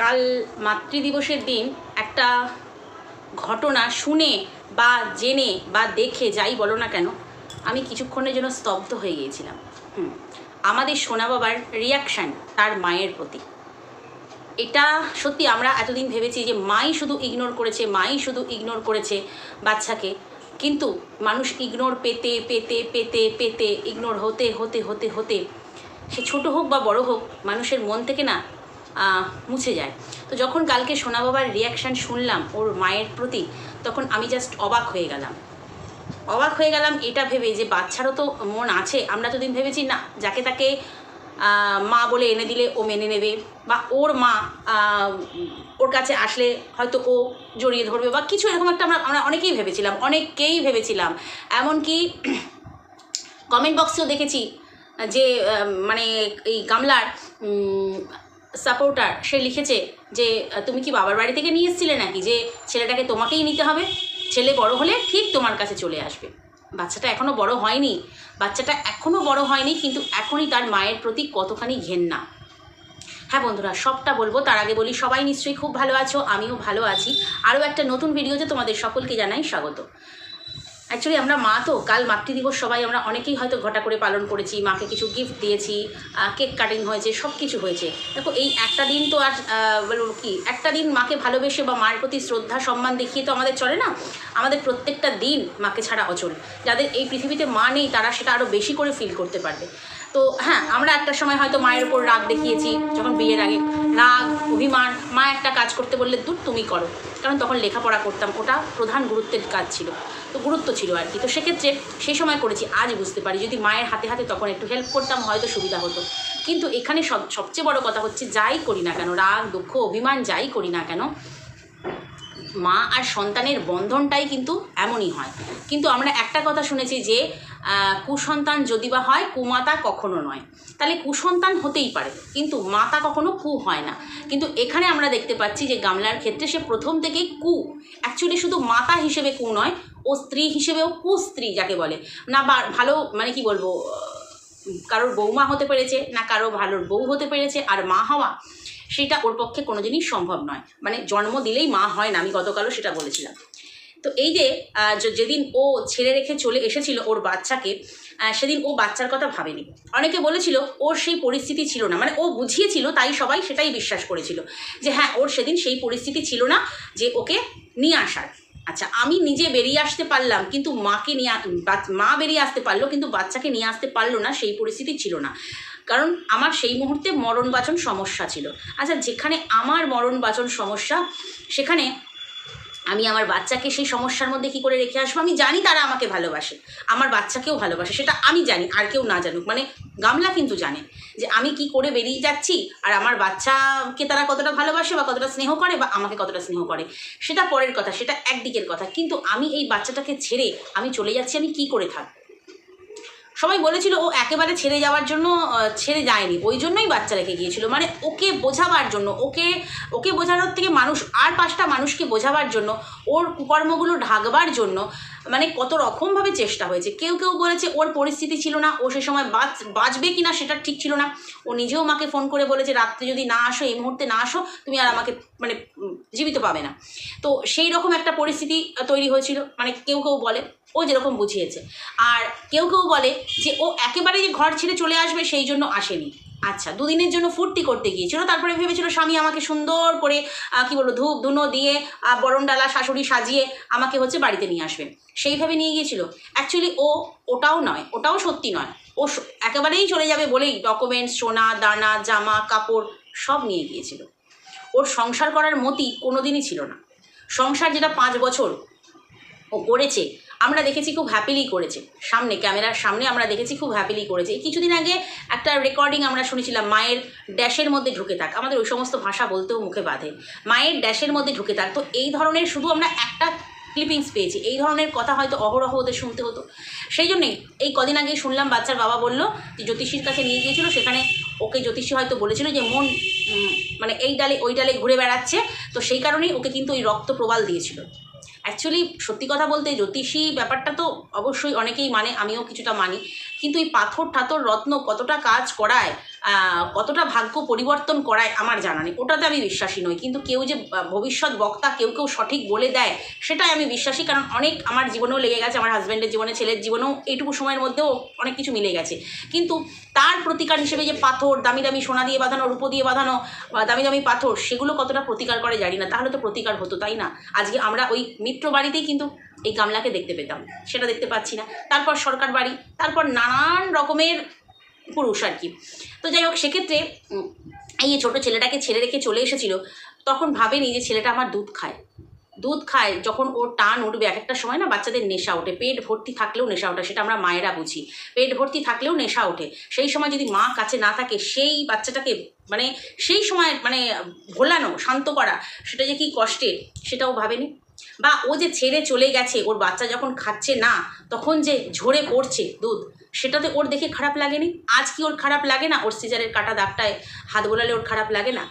কাল মাতৃদিবসের দিন একটা ঘটনা শুনে বা জেনে বা দেখে যাই বলো না কেন, আমি কিছুক্ষণের জন্য স্তব্ধ হয়ে গিয়েছিলাম। হুম, আমাদের সোনা বাবার রিয়াকশান তার মায়ের প্রতি। এটা সত্যি আমরা এতদিন ভেবেছি যে মাই শুধু ইগনোর করেছে, মাই শুধু ইগনোর করেছে বাচ্চাকে। কিন্তু মানুষ ইগনোর পেতে পেতে পেতে পেতে ইগনোর হতে হতে হতে হতে, সে ছোট হোক বা বড় হোক, মানুষের মন থেকে না মুছে যায়। তো যখন কালকে সোনা বাবার রিয়াকশান শুনলাম ওর মায়ের প্রতি, তখন আমি জাস্ট অবাক হয়ে গেলাম। অবাক হয়ে গেলাম এটা ভেবে যে বাচ্চারও তো মন আছে, আমরা তো দিন ভেবেছি না, যাকে তাকে মা বলে এনে দিলে ও মেনে নেবে বা ওর মা ওর কাছে আসলে হয়তো ও জড়িয়ে ধরবে বা কিছু এরকম একটা আমরা আমরা অনেকেই ভেবেছিলাম, অনেককেই ভেবেছিলাম। এমনকি কমেন্ট বক্সেও দেখেছি যে মানে এই গামলার সাপোর্টার সে লিখেছে যে, তুমি কি বাবার বাড়ি থেকে নিয়ে এসেছিলে নাকি? যে ছেলেটাকে তোমাকেই নিতে হবে। ছেলে বড় হলে ঠিক তোমার কাছে চলে আসবে। বাচ্চাটা এখনও বড় হয়নি। বাচ্চাটা এখনও বড় হয়নি, কিন্তু এখনই তার মায়ের প্রতি কতখানি ঘেন্না। হ্যাঁ বন্ধুরা, সবটা বলব। তার আগে বলি, সবাই নিশ্চয়ই খুব ভালো আছো, আমিও ভালো আছি। আরও একটা নতুন ভিডিওতে তোমাদের সকলকে জানাই স্বাগত। অ্যাকচুয়ালি আমরা মা তো, কাল মাতৃদিবস সবাই আমরা অনেকেই হয়তো ঘটা করে পালন করেছি, মাকে কিছু গিফট দিয়েছি কেক কাটিং হয়েছে সব কিছু হয়েছে। দেখো, এই একটা দিন তো আর বলব কি, একটা দিন মাকে ভালোবেসে বা মায়ের প্রতি শ্রদ্ধা, সম্মান দেখিয়ে তো আমাদের চলে না? আমাদের প্রত্যেকটা দিন মাকে ছাড়া অচল। যাদের এই পৃথিবীতে মা নেই, তারা সেটা আরও বেশি করে ফিল করতে পারবে। তো হ্যাঁ আমরা একটা সময় হয়তো মায়ের উপর রাগ দেখিয়েছি, যখন বিয়ের আগে রাগ, অভিমান, মা একটা কাজ করতে বললে, দূর তুমি করো। কারণ তখন লেখাপড়া করতাম, ওটা প্রধান গুরুত্বের কাজ ছিল, তো গুরুত্ব ছিল আর কি। তো সেক্ষেত্রে সেই সময় করেছি, আজ বুঝতে পারি, যদি মায়ের হাতে হাতে তখন একটু হেল্প করতাম, হয়তো সুবিধা হতো। কিন্তু এখানে সব, সবচেয়ে বড় কথা হচ্ছে, যাই করি না কেন, রাগ, দুঃখ, অভিমান, যাই করি না কেন, মা আর সন্তানের বন্ধনটাই কিন্তু এমনই হয়। কিন্তু আমরা একটা কথা শুনেছি যে কুসন্তান যদি বা হয়, কুমাতা কখনো নয়। তাহলে কুসন্তান হতেই পারে, কিন্তু মাতা কখনো কু হয় না। কিন্তু এখানে আমরা দেখতে পাচ্ছি যে গামলার ক্ষেত্রে সে প্রথম থেকেই কু। অ্যাকচুয়ালি শুধু মাতা হিসেবে কু নয়, ও স্ত্রী হিসেবেও কু স্ত্রী যাকে বলে। না ভালো মানে কি বলব, কারোর বৌমা হতে পেরেছে, না কারও ভালোর বউ হতে পেরেছে, আর মা হওয়া, সেটা ওর পক্ষে কোনোদিনই সম্ভব নয়। মানে জন্ম দিলেই মা হয় না, আমি গতকালও সেটা বলেছিলাম। তো এই যে যেদিন ও ছেড়ে রেখে চলে এসেছিল ওর বাচ্চাকে সেদিন ও বাচ্চার কথা ভাবেনি। অনেকে বলেছিল, ওর সেই পরিস্থিতি ছিল না। মানে ও বুঝিয়েছিল, তাই সবাই সেটাই বিশ্বাস করেছিল যে হ্যাঁ ওর সেদিন সেই পরিস্থিতি ছিল না যে ওকে নিয়ে আসার। আচ্ছা আমি নিজে বেরিয়ে আসতে পারলাম, কিন্তু মাকে নিয়ে মা বেরিয়ে আসতে পারল, কিন্তু বাচ্চাকে নিয়ে আসতে পারল না, সেই পরিস্থিতি ছিল না। কারণ আমার সেই মুহূর্তে মরণ বাচন সমস্যা ছিল। আচ্ছা যেখানে আমার মরণ বাচন সমস্যা, সেখানে আমি আমার বাচ্চাকে সেই সমস্যার মধ্যে কি করে রেখে আসব? আমি জানি তারা আমাকে ভালোবাসে। আমার বাচ্চাকেও ভালোবাসে, সেটা আমি জানি, আর কেউ না জানুক। মানে গামলা কিন্তু জানে যে আমি কি করে বেরিয়ে যাচ্ছি, আর আমার বাচ্চাকে তারা কতটা ভালোবাসে বা কতটা স্নেহ করে বা আমাকে কতটা স্নেহ করে। সেটা পরের কথা, সেটা একদিকের কথা। কিন্তু আমি এই বাচ্চাটাকে ছেড়ে আমি চলে যাচ্ছি, আমি কি করে থাকব? সবাই বলেছিল, ও একেবারে ছেড়ে যাওয়ার জন্য ছেড়ে যায়নি। ওই জন্যই বাচ্চা রেখে গিয়েছিল। মানে ওকে বোঝাবার জন্য, ওকে ওকে বোঝানোর থেকে মানুষ, আর পাঁচটা মানুষকে বোঝাবার জন্য, ওর কুকর্মগুলো ঢাকবার জন্য মানে কত রকমভাবে চেষ্টা হয়েছে। কেউ কেউ বলেছে, ওর পরিস্থিতি ছিল না, ও সে সময় বাঁচ, বাঁচবে কি না সেটা ঠিক ছিল না। ও নিজেও মাকে ফোন করে বলেছে, রাত্রে যদি না আসো, এই মুহূর্তে না আসো, তুমি আর আমাকে মানে জীবিত পাবে না। তো সেই রকম একটা পরিস্থিতি তৈরি হয়েছিল। মানে কেউ কেউ বলে ও যেরকম বুঝিয়েছে। আর কেউ কেউ বলে যে ও একেবারে যে ঘর ছেড়ে চলে আসবে, সেই জন্য আসেনি। আচ্ছা দুদিনের জন্য ফুর্তি করতে গিয়েছিল, তারপরে ভেবেছিল স্বামী আমাকে সুন্দর করে কি বলব, ধূপ ধুনো দিয়ে বরণডালা শাশুড়ি সাজিয়ে আমাকে হচ্ছে বাড়িতে নিয়ে আসবে। সেইভাবে নিয়ে গিয়েছিল। অ্যাকচুয়ালি ও ওটাও নয়, ওটাও সত্যি নয়। ও একেবারেই চলে যাবে বলেই ডকুমেন্টস, সোনা, দানা, জামা, কাপড় সব নিয়ে গিয়েছিল। ওর সংসার করার মতি কোনোদিনই ছিল না। সংসার যেটা পাঁচ বছর ও করেছে আমরা দেখেছি খুব হ্যাপিলি করেছে। সামনে, ক্যামেরার সামনে আমরা দেখেছি খুব হ্যাপিলি করেছে। কিছুদিন আগে একটা রেকর্ডিং আমরা শুনেছিলাম, মায়ের ড্যাশের মধ্যে ঢুকে থাক। আমাদের ওই সমস্ত ভাষা বলতেও মুখে বাঁধে। মায়ের ড্যাশের মধ্যে ঢুকে থাক। তো এই ধরনের শুধু আমরা একটা ক্লিপিংস পেয়েছি। এই ধরনের কথা হয়তো অহরহ ওদের শুনতে হতো। সেই জন্যেই এই কদিন আগে শুনলাম, বাচ্চার বাবা বলল যে জ্যোতিষীর কাছে নিয়ে গিয়েছিল। সেখানে ওকে জ্যোতিষী হয়তো বলেছিল যে মন মানে এই ডালে, ওই ডালে ঘুরে বেড়াচ্ছে। তো সেই কারণেই ওকে কিন্তু ওই রক্ত প্রবাল দিয়েছিল। অ্যাকচুয়ালি সত্যি কথা বলতে জ্যোতিষী ব্যাপারটা তো অবশ্যই অনেকেই মানে আমিও কিছুটা মানি। কিন্তু এই পাথর ঠাথর রত্ন কতটা কাজ করায় কতটা ভাগ্য পরিবর্তন করায় আমার জানা নেই। ওটাতে আমি বিশ্বাসী নই। কিন্তু কেউ যে ভবিষ্যৎ বক্তা কেউ কেউ সঠিক বলে দেয়, সেটাই আমি বিশ্বাসী। কারণ অনেক আমার জীবনেও লেগে গেছে, আমার হাজব্যান্ডের জীবনে, ছেলের জীবনেও এইটুকু সময়ের মধ্যেও অনেক কিছু মিলে গেছে। কিন্তু তার প্রতিকার হিসেবে যে পাথর, দামি দামি সোনা দিয়ে বাঁধানো, রূপো দিয়ে বাঁধানো, বা দামি দামি পাথর, সেগুলো কতটা প্রতিকার করে জানি না। তাহলে তো প্রতিকার হতো, তাই না? আজকে আমরা ওই মিত্র বাড়িতেই কিন্তু এই গামলাকে দেখতে পেতাম। সেটা দেখতে পাচ্ছি না। তারপর সরকার বাড়ি, তারপর নানান রকমের পুরুষ আর কি। তো যাই হোক, সেক্ষেত্রে এই ছোটো ছেলেটাকে ছেড়ে রেখে চলে এসেছিল, তখন ভাবেনি যে ছেলেটা আমার দুধ খায়। দুধ খায়, যখন ওর টান উঠবে এক একটা সময় না, বাচ্চাদের নেশা ওঠে। পেট ভর্তি থাকলেও নেশা ওঠে, সেটা আমরা মায়েরা বুঝি। পেট ভর্তি থাকলেও নেশা ওঠে। সেই সময় যদি মা কাছে না থাকে, সেই বাচ্চাটাকে মানে সেই সময় মানে ভোলানো শান্ত করা, সেটা যে কি কষ্টের, সেটাও ভাবেনি? বা ও যে ছেড়ে চলে গেছে, ওর বাচ্চা যখন খাচ্ছে না, তখন যে ঝরে পড়ছে দুধ, সেটাতে ওর দেখে খারাপ লাগেনি? আজ কি ওর খারাপ লাগে না? ওর সিজারের কাটা দাগটায় হাত বোলালে ওর খারাপ লাগে না?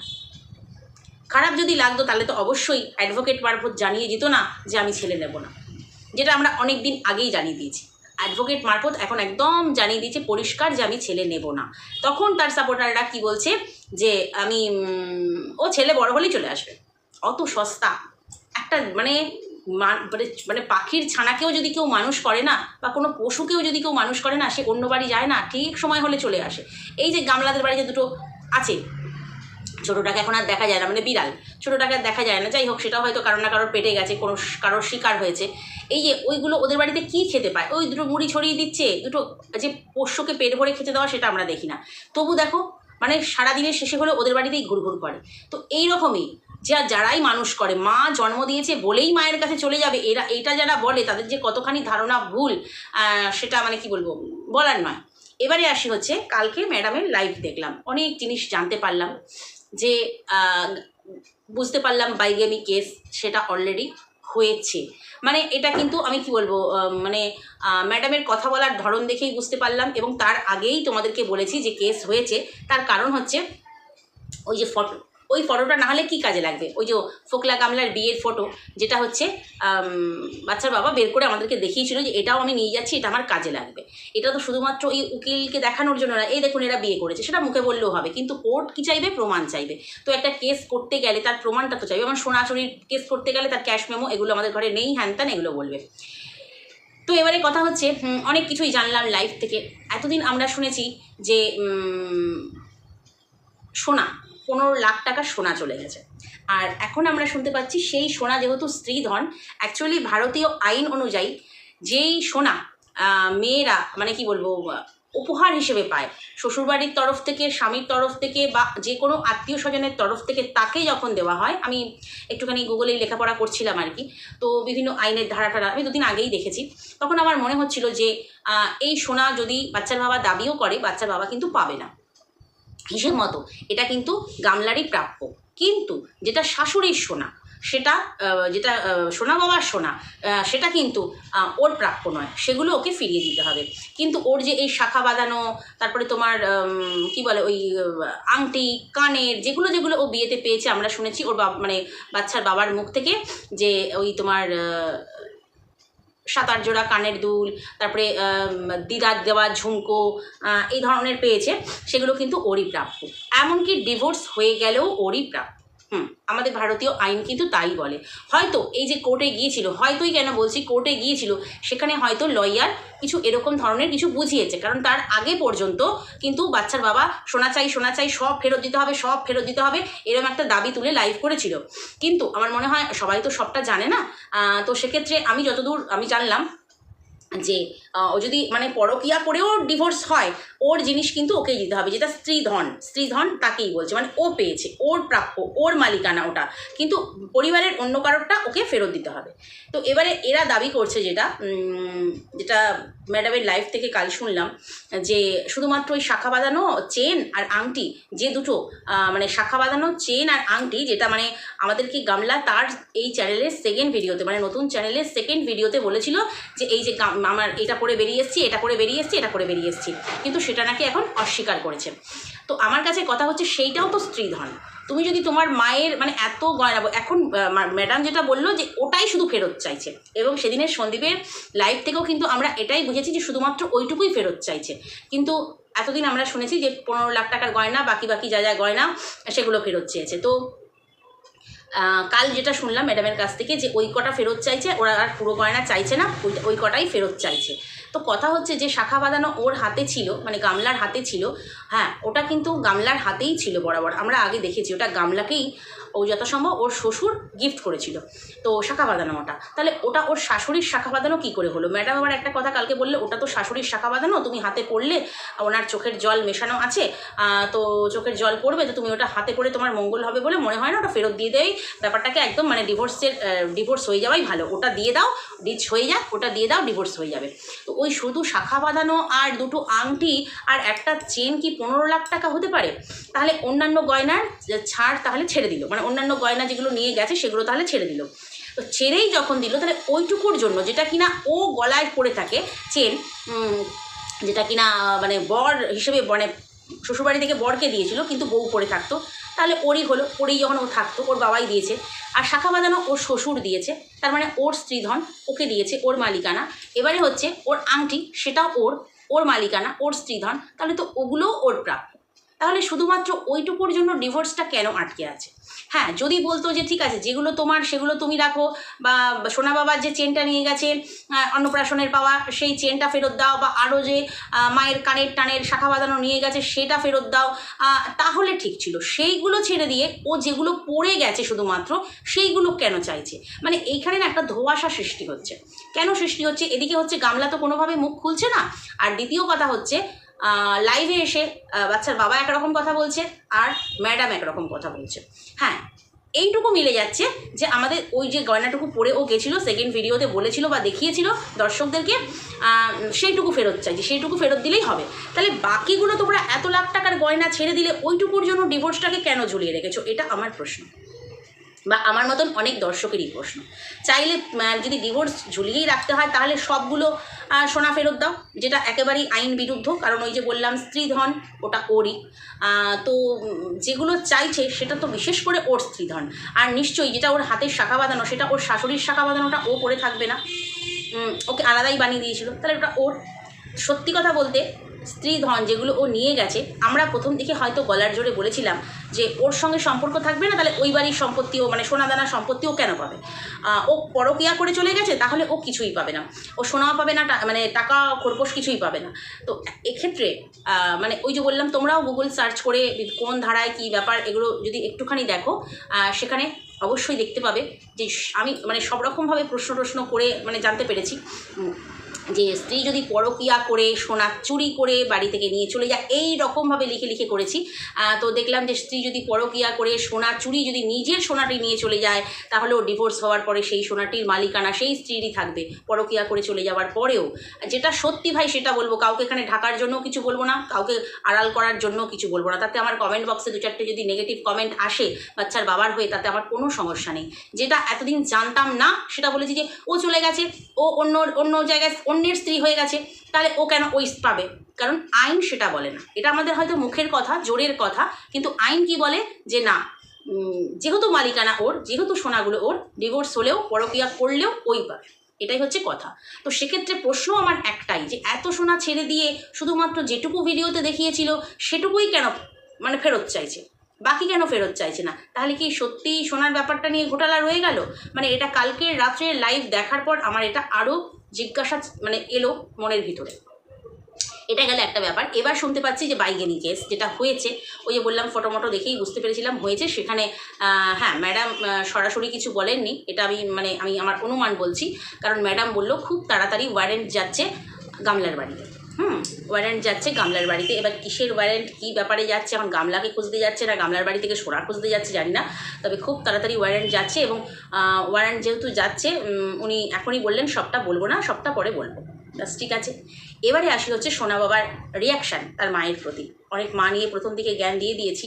খারাপ যদি লাগতো, তাহলে তো অবশ্যই অ্যাডভোকেট মারফত জানিয়ে দিত না যে আমি ছেলে নেব না। যেটা আমরা অনেক দিন আগেই জানিয়ে দিয়েছি। অ্যাডভোকেট মারফত এখন একদম জানিয়ে দিয়েছে পরিষ্কার যে আমি ছেলে নেব না। তখন তার সাপোর্টাররা কি বলছে? যে আমি ও ছেলে বড় হলেই চলে আসবে। অত সস্তা। একটা মানে মানে মানে পাখির ছানাকেও যদি কেউ মানুষ করে না বা কোনো পশুকেও যদি কেউ মানুষ করে না, সে অন্য বাড়ি যায় না, ঠিক সময় হলে চলে আসে। এই যে গামলাদের বাড়িতে দুটো আছে, ছোটোটাকে এখন আর দেখা যায় না মানে বিড়াল, ছোটোটাকে আর দেখা যায় না। যাই হোক, সেটা হয়তো কারোর না কারোর পেটে গেছে, কোনো কারোর শিকার হয়েছে। এই যে ওইগুলো ওদের বাড়িতে কী খেতে পায়? ওই দুটো মুড়ি ছড়িয়ে দিচ্ছে, দুটো যে পোষ্যকে পেট ভরে খেতে দেওয়া, সেটা আমরা দেখি না। তবু দেখো মানে সারাদিনের শেষে হলে ওদের বাড়িতেই ঘুরঘুর করে। তো এই রকমই যা যারাই মানুষ করে, মা জন্ম দিয়েছে বলেই মায়ের কাছে চলে যাবে, এরা এটা যারা বলে, তাদের যে কতখানি ধারণা ভুল সেটা মানে কি বলব, বলার নয়। এবারে আসি হচ্ছে কালকে ম্যাডামের লাইভ দেখলাম। অনেক জিনিস জানতে পারলাম যে বুঝতে পারলাম বাইগেমি কেস সেটা অলরেডি হয়েছে। মানে এটা কিন্তু আমি কি বলব মানে ম্যাডামের কথা বলার ধরন দেখেই বুঝতে পারলাম এবং তার আগেই তোমাদেরকে বলেছি যে কেস হয়েছে। তার কারণ হচ্ছে ওই যে ফটো ওই ফটোটা না হলে কী কাজে লাগবে? ওই যে ফোকলা গামলার বিয়ের ফটো যেটা হচ্ছে বাচ্চার বাবা বের করে আমাদেরকে দেখিয়েছিল যে এটাও আমি নিয়ে যাচ্ছি, এটা আমার কাজে লাগবে। এটা তো শুধুমাত্র এই উকিলকে দেখানোর জন্য না, এই দেখুন এরা বিয়ে করেছে, সেটা মুখে বললেও হবে, কিন্তু কোর্ট কী চাইবে? প্রমাণ চাইবে। তো একটা কেস করতে গেলে তার প্রমাণটা তো চাইবে আমার সোনাচুরির কেস করতে গেলে তার ক্যাশ মেমো এগুলো আমাদের ঘরে নেই, হ্যান ত্যান, এগুলো বলবে। তো এবারে কথা হচ্ছে অনেক কিছুই জানলাম লাইভ থেকে। এতদিন আমরা শুনেছি যে সোনা পনেরো লাখ টাকার সোনা চলে গেছে। আর এখন আমরা শুনতে পাচ্ছি সেই সোনা যেহেতু স্ত্রীধন অ্যাকচুয়ালি ভারতীয় আইন অনুযায়ী যেই সোনা মেয়েরা মানে কি বলব, উপহার হিসেবে পায়, শ্বশুরবাড়ির তরফ থেকে, স্বামীর তরফ থেকে বা যে কোনো আত্মীয় স্বজনের তরফ থেকে তাকে যখন দেওয়া হয়, আমি একটুখানি গুগলেই লেখাপড়া করছিলাম আর কি, তো বিভিন্ন আইনের ধারা আমি দুদিন আগেই দেখেছি, তখন আমার মনে হচ্ছিল যে এই সোনা যদি বাচ্চার বাবা দাবিও করে, বাচ্চার বাবা কিন্তু পাবে না। হিসেব মতো। এটা কিন্তু গামলারই প্রাপ্য। কিন্তু যেটা শাশুড়ির সোনা, সেটা যেটা সোনা বাবার সোনা সেটা কিন্তু ওর প্রাপ্য নয়। সেগুলো ওকে ফিরিয়ে দিতে হবে। কিন্তু ওর যে এই শাখা বাঁধানো, তারপরে তোমার কি বলে ওই আংটি, কানের, যেগুলো যেগুলো ও বিয়েতে পেয়েছে, আমরা শুনেছি ওর মানে বাচ্চার বাবার মুখ থেকে যে ওই তোমার সাত আট জোড়া কানের দুল, তারপরে দিদার দেওয়া ঝুমকো এই ধরনের পেয়েছে। সেগুলো কিন্তু ওরই প্রাপ্য। এমনকি ডিভোর্স হয়ে গেলেও ওরই প্রাপ্য। হুম, আমাদের ভারতীয় আইন কিন্তু তাই বলে। হয়তো এই যে কোর্টে গিয়েছিল, হয়তোই কেন বলছি কোর্টে গিয়েছিল, সেখানে হয়তো লয়ার কিছু এরকম ধরনের কিছু বুঝিয়েছে। কারণ তার আগে পর্যন্ত কিন্তু বাচ্চার বাবা সোনা চাই সোনা চাই, সব ফেরত দিতে হবে, সব ফেরত দিতে হবে এরকম একটা দাবি তুলে লাইভ করেছিল। কিন্তু আমার মনে হয় সবাই তো সবটা জানে না। তো সেক্ষেত্রে আমি যতদূর আমি জানলাম যে ও যদি মানে পরকিয়া করেও ডিভোর্স হয়, ওর জিনিস কিন্তু ওকেই দিতে হবে। যেটা স্ত্রীধন স্ত্রীধন তাকেই বলছে। মানে ও পেয়েছে, ওর প্রাপ্য, ওর মালিকানা ওটা। কিন্তু পরিবারের অন্য কারোরটা ওকে ফেরত দিতে হবে। তো এবারে এরা দাবি করছে যেটা যেটা ম্যাডামের লাইফ থেকে কাল শুনলাম যে শুধুমাত্র ওই শাখা বাঁধানো চেন আর আংটি, যে দুটো মানে শাখা বাঁধানো চেন আর আংটি, যেটা মানে আমাদেরকে গামলা তার এই চ্যানেলের সেকেন্ড ভিডিওতে মানে নতুন চ্যানেলের সেকেন্ড ভিডিওতে বলেছিল যে এই যে আমার এটা করে বেরিয়ে এসছি, এটা করে বেরিয়ে এসছি, এটা করে বেরিয়ে এসছি। কিন্তু সেটা নাকি এখন অস্বীকার করেছে। তো আমার কাছে কথা হচ্ছে সেইটাও তো স্ত্রীধন। তুমি যদি তোমার মায়ের মানে এত গয়না এখন ম্যাডাম যেটা বলল যে ওটাই শুধু ফেরত চাইছে এবং সেদিনের সন্দীপের লাইফ থেকেও কিন্তু আমরা এটাই বুঝেছি যে শুধুমাত্র ওইটুকুই ফেরত চাইছে। কিন্তু এতদিন আমরা শুনেছি যে পনেরো লাখ টাকার গয়না বাকি বাকি যা যা গয়না, সেগুলো ফেরত চেয়েছে। তো কাল যেটা শুনলাম ম্যাডামের কাছ থেকে যে ওই কটা ফেরত চাইছে, ওরা আর পুরো গয়না চাইছে না, ওই ওই কটাই ফেরত চাইছে। তো কথা হচ্ছে যে শাখা বাঁধানো ওর হাতে ছিল মানে গামলার হাতে ছিল হ্যাঁ ওটা কিন্তু গামলার হাতেই ছিল বরাবর। আমরা আগে দেখেছি, ওটা গামলাকেই ও যথাসম্ভব ওর শ্বশুর গিফট করেছিল। তো শাখা বাঁধানো ওটা। তাহলে ওটা ওর শাশুড়ির শাখা বাঁধানো কী করে হলো? ম্যাডাম আবার একটা কথা কালকে বললে, ওটা তো শাশুড়ির শাখা বাঁধানো, তুমি হাতে পড়লে ওনার চোখের জল মেশানো আছে তো চোখের জল পড়বে, তো তুমি ওটা হাতে পড়ে তোমার মঙ্গল হবে বলে মনে হয় না, ওটা ফেরত দিয়ে দেয়। ব্যাপারটাকে একদম মানে ডিভোর্সের ডিভোর্স হয়ে যাওয়াই ভালো। ওটা দিয়ে দাও ডিচ হয়ে যাক, ওটা দিয়ে দাও ডিভোর্স হয়ে যাবে। তো ওই শুধু শাখা বাঁধানো আর দুটো আংটি আর একটা চেন কি পনেরো লাখ টাকা হতে পারে? তাহলে অন্যান্য গয়নার ছাড় তাহলে ছেড়ে দিল। মানে অন্যান্য গয়না যেগুলো নিয়ে গেছে সেগুলো তাহলে ছেড়ে দিল। তো ছেড়েই যখন দিল, তাহলে ওইটুকুর জন্য যেটা কিনা ও গলায় পড়ে থাকে, চেন যেটা কিনা মানে বর হিসেবে মানে শ্বশুরবাড়ি থেকে বরকে দিয়েছিল, কিন্তু বউ পরে থাকতো তাহলে ওরই হলো, ওরই যখন ও থাকতো, ওর বাবাই দিয়েছে। আর শাখা বাঁধানো ওর শ্বশুর দিয়েছে, তার মানে ওর স্ত্রীধন ওকে দিয়েছে, ওর মালিকানা। এবারে হচ্ছে ওর আংটি, সেটাও ওর ওর মালিকানা, ওর স্ত্রীধন, তাহলে তো ওগুলোও ওর প্রাপ্য। তাহলে শুধুমাত্র ওইটুকুর জন্য ডিভোর্সটা কেন আটকে আছে? হ্যাঁ যদি বলতো যে ঠিক আছে, যেগুলো তোমার, সেগুলো তুমি রাখো, বা সোনা বাবার যে চেনটা নিয়ে গেছে অন্নপ্রাশনের পাওয়া, সেই চেনটা ফেরত দাও, বা আরও যে মায়ের কানের টানের শাখা বাঁধানো নিয়ে গেছে, সেটা ফেরত দাও তাহলে ঠিক ছিল। সেইগুলো ছেড়ে দিয়ে ও যেগুলো পড়ে গেছে শুধুমাত্র, সেইগুলো কেন চাইছে? মানে এইখানে না একটা ধোঁয়াশা সৃষ্টি হচ্ছে। কেন সৃষ্টি হচ্ছে? এদিকে হচ্ছে গামলা তো কোনোভাবে মুখ খুলছে না। আর দ্বিতীয় কথা হচ্ছে লাইভে এসে বাচ্চার বাবা একরকম কথা বলছে আর ম্যাডাম একরকম কথা বলছে। হ্যাঁ এইটুকু মিলে যাচ্ছে যে আমাদের ওই যে গয়নাটুকু পরে ও গেছিল সেকেন্ড ভিডিওতে বলেছিল বা দেখিয়েছিল দর্শকদেরকে সেইটুকু ফেরত চাইছি সেইটুকু ফেরত দিলেই হবে। তাহলে বাকিগুলো তোমরা এত লাখ টাকার গয়না ছেড়ে দিলে ওইটুকুর জন্য ডিভোর্সটাকে কেন ঝুলিয়ে রেখেছো? এটা আমার প্রশ্ন। বা আমার মতন অনেক দর্শকেরই প্রশ্ন। চাইলে যদি ডিভোর্স ঝুলিয়েই রাখতে হয়, তাহলে সবগুলো সোনা ফেরত দাও, যেটা একেবারেই আইন বিরুদ্ধ। কারণ ওই যে বললাম, স্ত্রীধন, ওটা ওরই তো যেগুলো চাইছে, সেটা তো বিশেষ করে ওর স্ত্রীধন। আর নিশ্চয়ই যেটা ওর হাতের শাখা বাঁধানো, সেটা ওর শাশুড়ির শাখা বাঁধানোটা ও করে থাকবে না। ওকে আলাদাই বানিয়ে দিয়েছিল। তাহলে ওটা ওর সত্যি কথা বলতে, স্ত্রী ধন যেগুলো ও নিয়ে গেছে, আমরা প্রথম দিকে হয়তো গলার জোরে বলেছিলাম যে ওর সঙ্গে সম্পর্ক থাকবে না, তাহলে ওই বাড়ির সম্পত্তিও মানে সোনাদানা সম্পত্তিও কেন পাবে? ও পরকিয়া করে চলে গেছে, তাহলে ও কিছুই পাবে না। ও সোনাও পাবে না মানে টাকা, খরপোশ কিছুই পাবে না। তো এক্ষেত্রে মানে ওই যে বললাম, তোমরাও গুগল সার্চ করে কোন ধারায় কী ব্যাপার, এগুলো যদি একটুখানি দেখো সেখানে অবশ্যই দেখতে পাবে যে আমি মানে সব রকমভাবে প্রশ্ন প্রশ্ন করে মানে জানতে পেরেছি। যে স্ত্রী যদি পরকিয়া করে, সোনা চুরি করে বাড়ি থেকে নিয়ে চলে যায়, এই রকমভাবে লিখে লিখে করেছি। তো দেখলাম যে স্ত্রী যদি পরকিয়া করে, সোনা চুরি যদি নিজের সোনাটি নিয়ে চলে যায় তাহলেও ডিভোর্স হওয়ার পরে সেই সোনাটির মালিকানা সেই স্ত্রীরই থাকবে, পরকিয়া করে চলে যাওয়ার পরেও। যেটা সত্যি ভাই সেটা বলব, কাউকে এখানে ঢাকার জন্য কিছু বলব না, কাউকে আড়াল করার জন্য কিছু বলব না। তাতে আমার কমেন্ট বক্সে দু চারটে যদি নেগেটিভ কমেন্ট আসে, বাচ্চার বাবার হয়ে, তাতে আমার কোনো সমস্যা নেই। যেটা এতদিন জানতাম না, সেটা বলেছি যে, ও চলে গেছে, ও অন্য অন্য জায়গায় অন্যের স্ত্রী হয়ে গেছে, তাহলে ও কেন ওই পাবে? কারণ আইন সেটা বলে না। এটা আমাদের হয়তো মুখের কথা, জোরের কথা, কিন্তু আইন কি বলে? যে না যেহেতু মালিকানা ওর, যেহেতু সোনাগুলো ওর ডিভোর্স হলেও, পরকিয়া করলেও ওই পাবে। এটাই হচ্ছে কথা। তো সেক্ষেত্রে প্রশ্ন আমার একটাই, যে এত সোনা ছেড়ে দিয়ে শুধুমাত্র যেটুকু ভিডিওতে দেখিয়েছিল, সেটুকুই কেন মানে ফেরত চাইছে? বাকি কেন ফেরত চাইছে না? তাহলে কি সত্যি সোনার ব্যাপারটা নিয়ে ঘোটালা রয়ে গেল? মানে এটা কালকের রাত্রে লাইভ দেখার পর আমার এটা আরও জিজ্ঞাসা মানে এলো মনের ভিতরে। এটা গেলে একটা ব্যাপার। এবার শুনতে পাচ্ছি যে বাইগেনি কেস যেটা হয়েছে, ওই যে বললাম ফটো মটো দেখেই বুঝতে পেরেছিলাম হয়েছে। সেখানে হ্যাঁ ম্যাডাম সরাসরি কিছু বলেননি। এটা আমি মানে আমি আমার অনুমান বলছি। কারণ ম্যাডাম বলল, খুব তাড়াতাড়ি ওয়ারেন্ট যাচ্ছে গামলার বাড়িতে। হুম? ওয়ারেন্ট যাচ্ছে, গামলার বাড়িতে। এবার কিসের ওয়ারেন্ট কী ব্যাপারে যাচ্ছে, এখন গামলাকে খুঁজতে যাচ্ছে না, গামলার বাড়ি থেকে সোনা খুঁজতে যাচ্ছে, জানি না। তবে খুব তাড়াতাড়ি ওয়ারেন্ট যাচ্ছে এবং ওয়ারেন্ট যেহেতু যাচ্ছে উনি এখনই বললেন, সবটা বলব না, সবটা পরে বলব। ব্যাস, ঠিক আছে। এবারে আসি হচ্ছে সোনা বাবার রিয়াকশান তার মায়ের প্রতি। অনেক মা নিয়ে প্রথম দিকে জ্ঞান দিয়ে দিয়েছি।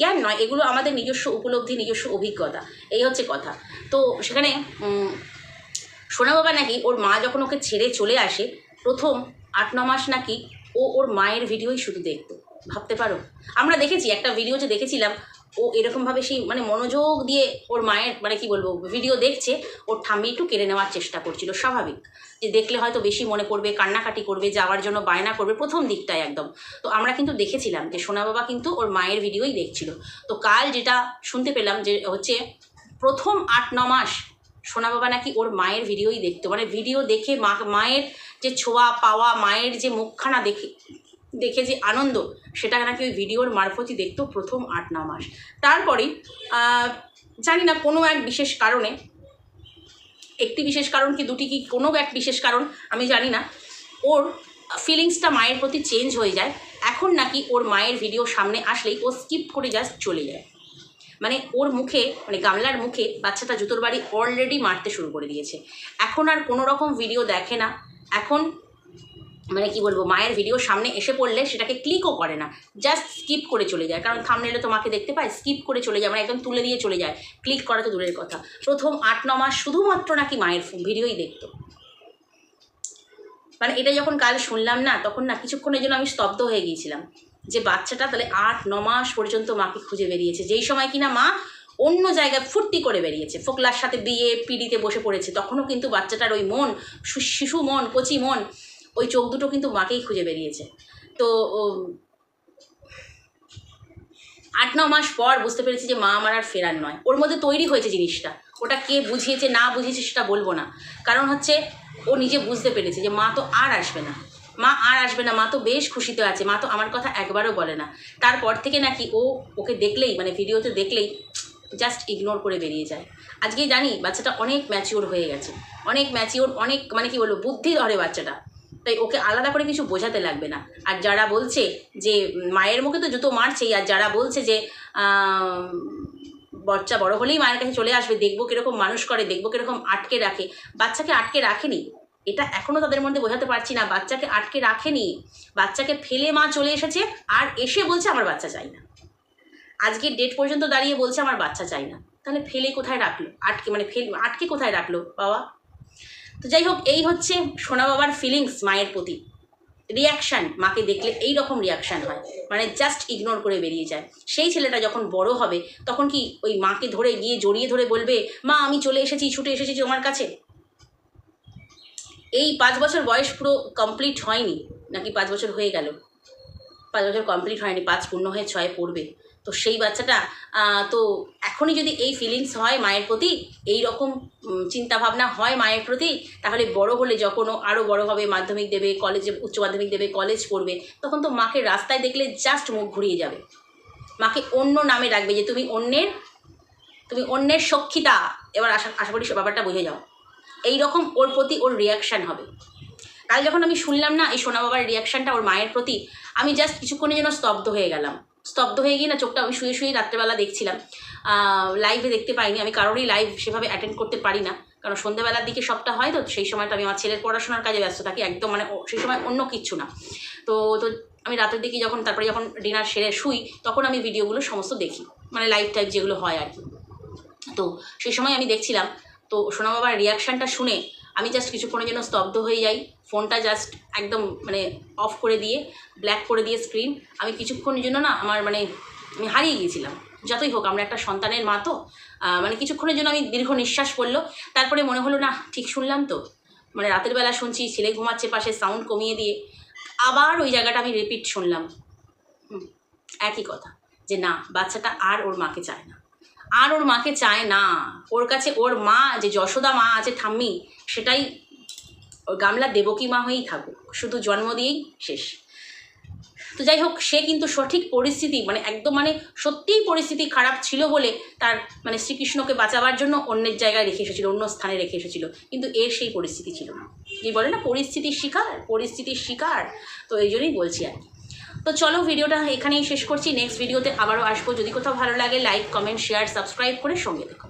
জ্ঞান নয়, এগুলো আমাদের নিজস্ব উপলব্ধি, নিজস্ব অভিজ্ঞতা। এই হচ্ছে কথা। তো সেখানে সোনা বাবা নাকি ওর মা যখন ওকে ছেড়ে চলে আসে, প্রথম আট, ন মাস নাকি ও ওর মায়ের ভিডিওই শুধু দেখতো। ভাবতে পারো? আমরা দেখেছি, একটা ভিডিও যে দেখেছিলাম, ও এরকমভাবে সেই মানে মনোযোগ দিয়ে ওর মায়ের মানে কি বলব ভিডিও দেখছে, ওর ঠাম্মি একটু কেড়ে নেওয়ার চেষ্টা করছিল, স্বাভাবিক। যে দেখলে হয়তো বেশি মনে করবে, কান্নাকাটি করবে, যাওয়ার জন্য বায়না করবে, প্রথম দিকটায় একদম। তো আমরা কিন্তু দেখেছিলাম যে সোনা বাবা কিন্তু ওর মায়ের ভিডিওই দেখছিল। তো কাল যেটা শুনতে পেলাম যে হচ্ছে, প্রথম আট, ন মাস সোনা বাবা নাকি ওর মায়ের ভিডিওই দেখতো। মানে ভিডিও দেখে মা, মায়ের যে ছোঁয়া পাওয়া, মায়ের যে মুখখানা দেখে দেখে যে আনন্দ, সেটা নাকি ওই ভিডিওর মারফতই দেখতো প্রথম আট, ন মাস। তারপরেই জানি না কোনো এক বিশেষ কারণে, একটি বিশেষ কারণ কি, দুটি কি, কোনো এক বিশেষ কারণ, আমি জানি না, ওর ফিলিংসটা মায়ের প্রতি চেঞ্জ হয়ে যায়। এখন নাকি ওর মায়ের ভিডিও সামনে আসলেই ও স্কিপ করে জাস্ট চলে যায়। মানে ওর মুখে মানে গামলার মুখে বাচ্চাটা জুতোর বাড়ি অলরেডি মারতে শুরু করে দিয়েছে। এখন আর কোনো রকম ভিডিও দেখে না। এখন মানে কি বলব, মায়ের ভিডিও সামনে এসে পড়লে সেটাকে ক্লিকও করে না। জাস্ট স্কিপ করে চলে যায়। কারণ থামনেলে তো মাকে দেখতে পায় স্কিপ করে চলে যায় মানে একদম তুলে দিয়ে চলে যায়। ক্লিক করা তো দূরের কথা। প্রথম আট, ন মাস শুধুমাত্র নাকি মায়ের ভিডিওই দেখতো। মানে এটা যখন কাল শুনলাম না, তখন না কিছুক্ষণের জন্য আমি স্তব্ধ হয়ে গিয়েছিলাম। যে বাচ্চাটা তাহলে আট, ন মাস পর্যন্ত মাকে খুঁজে বেরিয়েছে। যেই সময় কিনা মা অন্য জায়গায় ফুর্তি করে বেরিয়েছে, ফোকলার সাথে বিয়ে, পিড়িতে বসে পড়েছে, তখনও কিন্তু বাচ্চাটার ওই মন শিশু মন, কচি মন, ওই চোখ দুটো কিন্তু মাকেই খুঁজে বেরিয়েছে। তো আট, ন মাস পর বুঝতে পেরেছি যে মা আমার আর ফেরার নয়। ওর মধ্যে তৈরি হয়েছে জিনিসটা। ওটা কে বুঝিয়েছে, না বুঝিয়েছে সেটা বলব না। কারণ হচ্ছে ও নিজে বুঝতে পেরেছে যে মা তো আর আসবে না। মা আর আসবে না, মা তো বেশ খুশিতে আছে, মা তো আমার কথা একবারও বলে না। তারপর থেকে নাকি ও ওকে দেখলেই মানে ভিডিওতে দেখলেই জাস্ট ইগনোর করে বেরিয়ে যায়। আজকে জানি বাচ্চাটা অনেক ম্যাচিওর হয়ে গেছে, অনেক ম্যাচিওর অনেক মানে কি বলব, বুদ্ধি ধরে বাচ্চাটা। তাই ওকে আলাদা করে কিছু বোঝাতে লাগবে না। আর যারা বলছে যে, মায়ের মুখে তো জুতো মারছেই, আর যারা বলছে যে বাচ্চা বড় হলেই মায়ের কাছে চলে আসবে, দেখব কীরকম মানুষ করে, দেখব কীরকম আটকে রাখে, বাচ্চাকে আটকে রাখেনি এটা এখনও তাদের মধ্যে বোঝাতে পারছি না। বাচ্চাকে আটকে রাখেনি। বাচ্চাকে ফেলে মা চলে এসেছে আর এসে বলছে আমার বাচ্চা চাই না। আজকের ডেট পর্যন্ত দাঁড়িয়ে বলছে আমার বাচ্চা চাই না। তাহলে ফেলে কোথায় রাখল? আটকে মানে ফেল আটকে কোথায় রাখল বাবা? তো যাই হোক, এই হচ্ছে সোনা বাবার ফিলিংস মায়ের প্রতি। রিয়াকশান মাকে দেখলে এই রকম রিয়াকশান হয়। মানে জাস্ট ইগনোর করে বেরিয়ে যায়। সেই ছেলেটা যখন বড় হবে, তখন কি ওই মাকে ধরে গিয়ে জড়িয়ে ধরে বলবে, মা, আমি চলে এসেছি, ছুটে এসেছি তোমার কাছে? এই পাঁচ বছর বয়স পুরো কমপ্লিট হয়নি, নাকি পাঁচ বছর হয়ে গেল? পাঁচ বছর কমপ্লিট হয়নি, পাঁচ পূর্ণ হয়ে ছয় পড়বে। তো সেই বাচ্চাটা তো এখনই যদি এই ফিলিংস হয় মায়ের প্রতি, এই রকম চিন্তাভাবনা হয় মায়ের প্রতি, তাহলে বড় হলে যখন আরও বড় হবে, মাধ্যমিক দেবে কলেজে উচ্চ মাধ্যমিক দেবে কলেজ পড়বে, তখন তো মাকে রাস্তায় দেখলে জাস্ট মুখ ঘুরিয়ে যাবে। মাকে অন্য নামে ডাকবে যে, তুমি অন্যের তুমি অন্যের সক্ষিতা। এবার আশা আশা করি ব্যাপারটা বুঝে যাও। এই রকম ওর প্রতি ওর রিয়াকশান হবে। কাল যখন আমি শুনলাম না এই সোনা বাবার রিয়াকশানটা ওর মায়ের প্রতি, আমি জাস্ট কিছুক্ষণের জন্য স্তব্ধ হয়ে গেলাম। স্তব্ধ হয়ে গিয়ে না চোখটা আমি শুয়ে শুয়ে রাত্রেবেলা দেখছিলাম। লাইভে দেখতে পাইনি। আমি কারোরই লাইভ সেভাবে অ্যাটেন্ড করতে পারি না। কারণ সন্ধ্যাবেলার দিকে সবটা হয় তো, সেই সময়টা আমি আমার ছেলের পড়াশোনার কাজে ব্যস্ত থাকি একদম মানে সেই সময় অন্য কিচ্ছু না। তো তো আমি রাতের দিকে যখন, তারপরে যখন ডিনার সেরে শুই, তখন আমি ভিডিওগুলো সমস্ত দেখি। মানে লাইভ টাইপ যেগুলো হয় আর কি। তো সেই সময় আমি দেখছিলাম তো সোনা বাবার রিয়াকশানটা শুনে আমি জাস্ট কিছুক্ষণের জন্য স্তব্ধ হয়ে যাই। ফোনটা জাস্ট একদম মানে অফ করে দিয়ে ব্ল্যাক করে দিয়ে স্ক্রিন আমি কিছুক্ষণের জন্য না আমার মানে আমি হারিয়ে গিয়েছিলাম। যতই হোক, আমরা একটা সন্তানের মা তো মানে কিছুক্ষণের জন্য আমি দীর্ঘ নিঃশ্বাস পড়ল। তারপরে মনে হলো না ঠিক শুনলাম তো। মানে রাতের বেলা শুনছি, ছেলে ঘুমাচ্ছে পাশে সাউন্ড কমিয়ে দিয়ে। আবার ওই জায়গাটা আমি রিপিট শুনলাম। একই কথা যে, না, বাচ্চাটা আর ওর মাকে চায় না। আর ওর মাকে চায় না। ওর কাছে ওর মা, যে যশোদা মা আছে ঠাম্মি, সেটাই ওর গামলা দেবকী মা হয়েই থাকুক। শুধু জন্ম দিয়েই শেষ। তো যাই হোক, সে কিন্তু সঠিক পরিস্থিতি মানে একদম মানে সত্যিই পরিস্থিতি খারাপ ছিল বলে তার মানে শ্রীকৃষ্ণকে বাঁচাবার জন্য অন্যের জায়গায় রেখে এসেছিল, অন্য স্থানে রেখে এসেছিল। কিন্তু এর সেই পরিস্থিতি ছিল না। যে বলে না, পরিস্থিতির শিকার পরিস্থিতির শিকার। তো এই জন্যই বলছি আর কি। তো চলো ভিডিওটা এখানেই শেষ করছি। নেক্সট ভিডিওতে আবারও আসব। যদি কোথাও ভালো লাগে লাইক কমেন্ট শেয়ার সাবস্ক্রাইব করে সঙ্গে দেখো